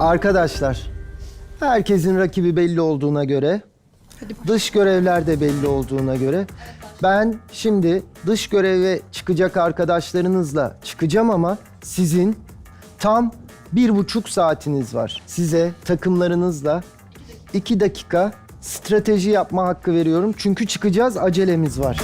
Arkadaşlar, herkesin rakibi belli olduğuna göre, dış görevler de belli olduğuna göre ben şimdi dış göreve çıkacak arkadaşlarınızla çıkacağım ama sizin tam bir buçuk saatiniz var. Size takımlarınızla iki dakika strateji yapma hakkı veriyorum. Çünkü çıkacağız, acelemiz var.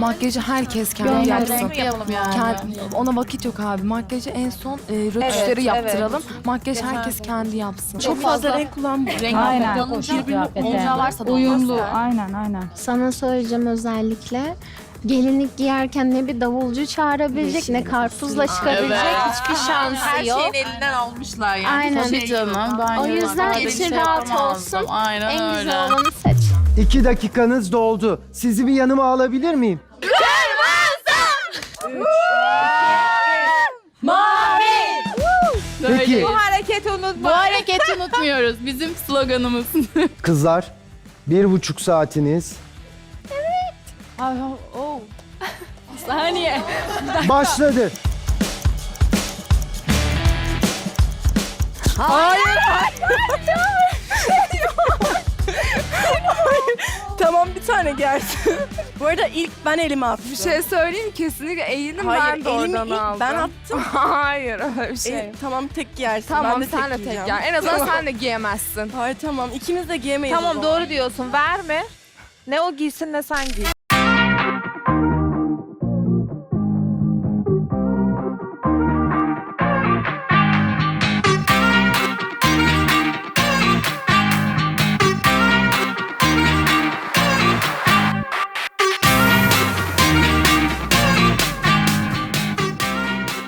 Makyajı herkes kendi yapsın. yapalım yani. Kend- ona vakit yok abi. Makyajı en son e, rötuşları yaptıralım. Makyaj herkes kendi yapsın. Çok fazla renk kullanma. Renk Aynen. Birbirine imzalarsa da Uyumlu, aynen aynen. Sana söyleyeceğim özellikle. Gelinlik giyerken ne bir davulcu çağırabilecek ne karpuzla çıkabilecek hiçbir şansı Her yok. şeyin elinden almışlar yani. Aynen. Tabii canım. Ben O yüzden için şey rahat olsun. Aynen En öyle. güzel olanı seç. İki dakikanız doldu. Sizi bir yanıma alabilir miyim? Peki hareketi unutma. Bu hareketi unutmuyoruz. Bizim sloganımız. kızlar bir buçuk saatiniz Saniye. başladı. Tamam bir tane gelsin. Bu arada ilk ben elimi attım. Bir şey söyleyeyim mi? kesinlikle eğildim Hayır, ben de elimi oradan ilk aldım. ben attım. Hayır öyle bir şey. El- tamam tek giyersin. Tamam ben de sen de tek giyeceğim. gel. En azından sen de giyemezsin. Hayır tamam ikimiz de giyemeyiz. o Tamam zaman. doğru diyorsun. Verme. Ne o giysin ne sen giy.